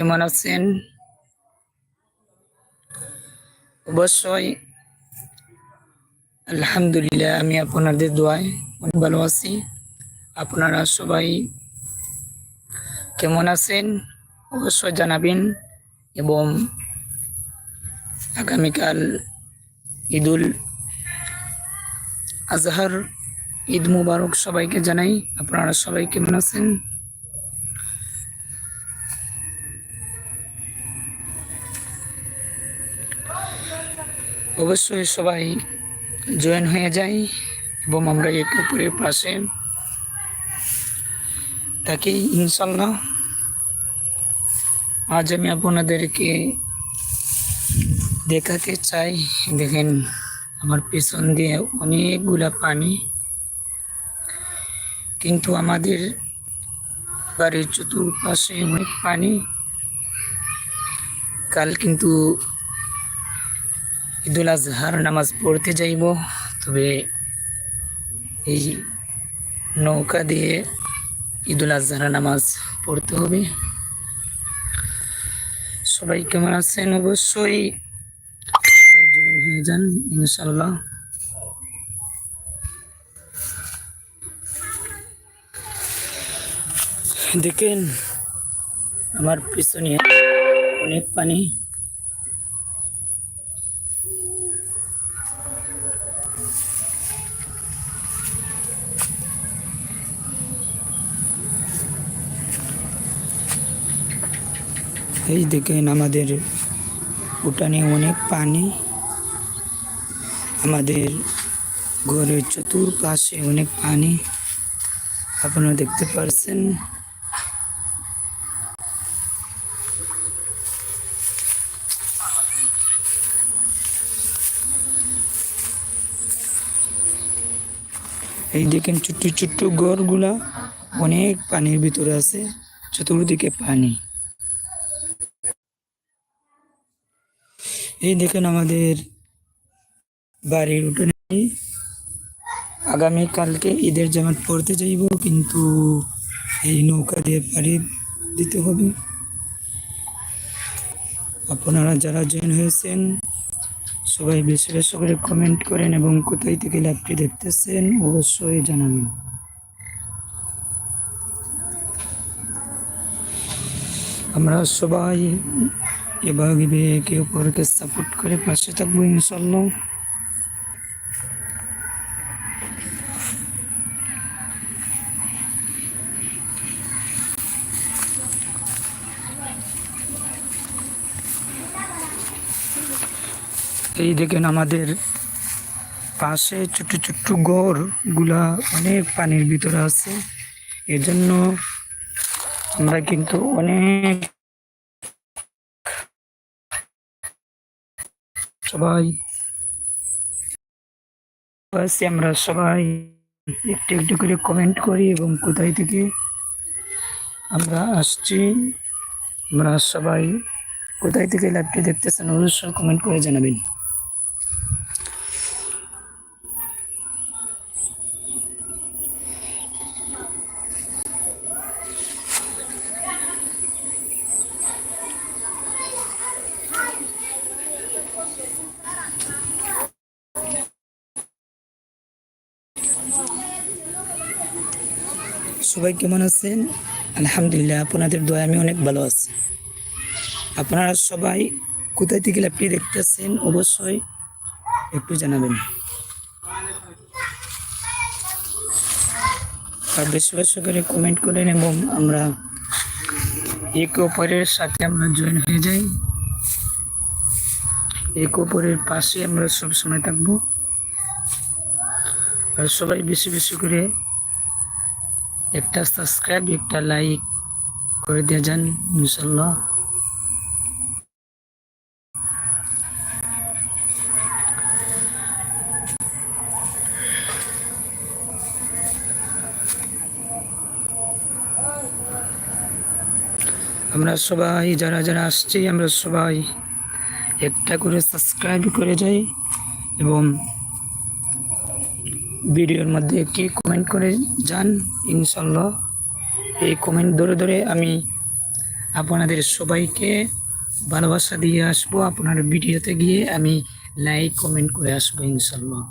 কেমন আছেন? অবশ্যই। আলহামদুলিল্লাহ, আমি আপনাদের দোয়ায় অনেক ভালো আছি। আপনারা সবাই কেমন আছেন? অবশ্যই জানাবেন এবং আগামীকাল ঈদুল আজহার ঈদ মুবারক সবাইকে জানাই। আপনারা সবাই কেমন আছেন? অবশ্যই সবাই জয়েন হয়ে যাই এবং আমরা একে অপরের পাশে থাকি, ইনশাল্লাহ। আজ আমি আপনাদেরকে দেখাতে চাই। দেখেন, আমার পেছন দিয়ে অনেকগুলা পানি। কিন্তু আমাদের বাড়ির চতুর্পাশে অনেক পানি। কাল কিন্তু ঈদুল আজহার নামাজ পড়তে যাইব। তবে এই নৌকা দিয়ে ঈদুল আজহার নামাজ পড়তে হবে। সবাই কেমন আছেন? অবশ্যই সবাই জয়েন হয়ে যান ইনশাল্লাহ দেখেন, আমার পিছনে অনেক পানি। এই দেখেন আমাদের উঠানে অনেক পানি। আমাদের ঘরের চতুর্পাশে অনেক পানি। আপনারা দেখতে পারছেন। এই দেখেন ছোট্ট ছোট্ট ঘরগুলা অনেক পানির ভিতরে আছে, চতুর্দিকে পানি। এই দেখেন আমাদের বাড়ির উঠোনে আগামী কালকে ঈদের জামাত পড়তে যাইব, কিন্তু এই নৌকা দিয়ে পাড়ি দিতে হবে। আপনারা যারা জয়েন হয়েছেন, সবাই বেশি বেশি করে কমেন্ট করেন এবং কোথায় থেকে লাইভটি দেখতেছেন অবশ্যই জানাবেন। আমরা সবাই এভাবে একে অপরকে সাপোর্ট করে পাশে থাকব ইনশাল্লাহ এই দেখেন আমাদের পাশে ছোট্ট ছোট্ট ঘরগুলা অনেক পানির ভিতরে আছে। এজন্য আমরা কিন্তু অনেক সবাই। আসি আমরা সবাই। একটু একটু করে কমেন্ট করি এবং কোথায় থেকে আমরা আসছি, আমরা সবাই কোথায় থেকে লাইভটি দেখতেছেন অবশ্যই কমেন্ট করে জানাবেন। সবাই কেমন আছেন? আলহামদুলিল্লাহ, আপনাদের দয়া আমি অনেক ভালো আছি। আপনারা সবাই কোথায় থেকে লাইভটি দেখতেছেন অবশ্যই একটু জানাবেন। আর বেশি বেশি করে কমেন্ট করেন এবং আমরা একে অপরের সাথে আমরা জয়েন হয়ে যাই। একে অপরের পাশে আমরা সবসময় থাকব। আর সবাই বেশি বেশি করে একটা সাবস্ক্রাইব একটা লাইক করে দিয়ে যান ইনশাল্লাহ আমরা সবাই যারা যারা আসছি, আমরা সবাই একটা করে সাবস্ক্রাইব করে যাই এবং ভিডিওর মধ্যে একটি কমেন্ট করে যান ইনশাল্লাহ এই কমেন্ট ধরে ধরে আমি আপনাদের সবাইকে ভালোবাসা দিয়ে আসব। আপনার ভিডিওতে গিয়ে আমি লাইক কমেন্ট করে আসব ইনশাল্লাহ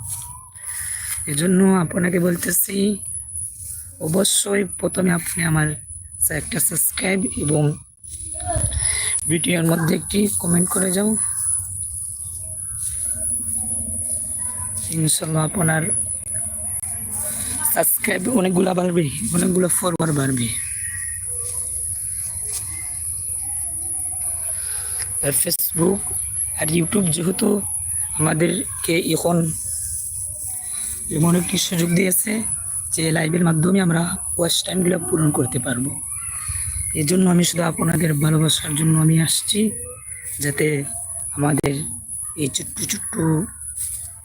এজন্য আপনাকে বলতেছি, অবশ্যই প্রথমে আপনি আমার একটা সাবস্ক্রাইব এবং ভিডিওর মধ্যে একটি কমেন্ট করে যাও। ইনশাল্লাহ আপনার সাবস্ক্রাইব অনেকগুলো বাড়বে, অনেকগুলো ফলোয়ার বাড়বে। আর ফেসবুক আর ইউটিউব যেহেতু আমাদেরকে এখন এমন একটি সুযোগ দিয়েছে যে লাইভের মাধ্যমে আমরা ওয়াচ টাইমগুলো পূরণ করতে পারব। এই জন্য আমি শুধু আপনাদের ভালোবাসার জন্য আমি আসছি, যাতে আমাদের এই ছোট্ট ছোট্ট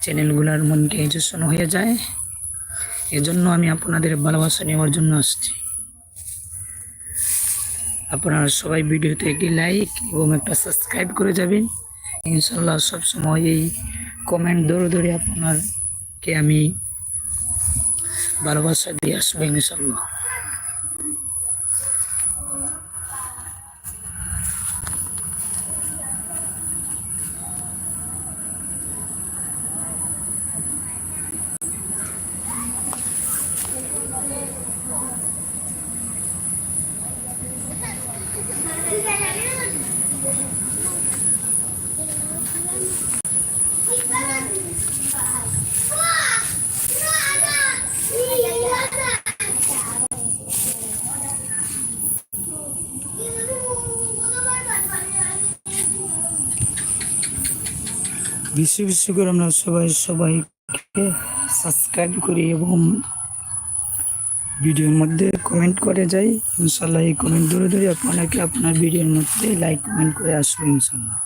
চ্যানেলগুলোর মনকে মনিটাইজেশন হয়ে যায়। এজন্য আমি আপনাদের ভালোবাসা নেওয়ার জন্য আসছি। আপনারা সবাই ভিডিওতে একটি লাইক এবং একটা সাবস্ক্রাইব করে যাবেন। ইনশাল্লাহ সবসময় এই কমেন্ট ধরে ধরে আপনারকে আমি ভালোবাসা দিয়ে আসব ইনশাল্লাহ বেশি বেশি করে আমরা সবাই সবাইকে সাবস্ক্রাইব করি এবং ভিডিওর মধ্যে কমেন্ট করে যাই। ইনশাল্লাহ এই কমেন্ট ধরে ধরে আপনাকে আপনার ভিডিওর মধ্যে লাইক কমেন্ট করে আসব ইনশাল্লাহ।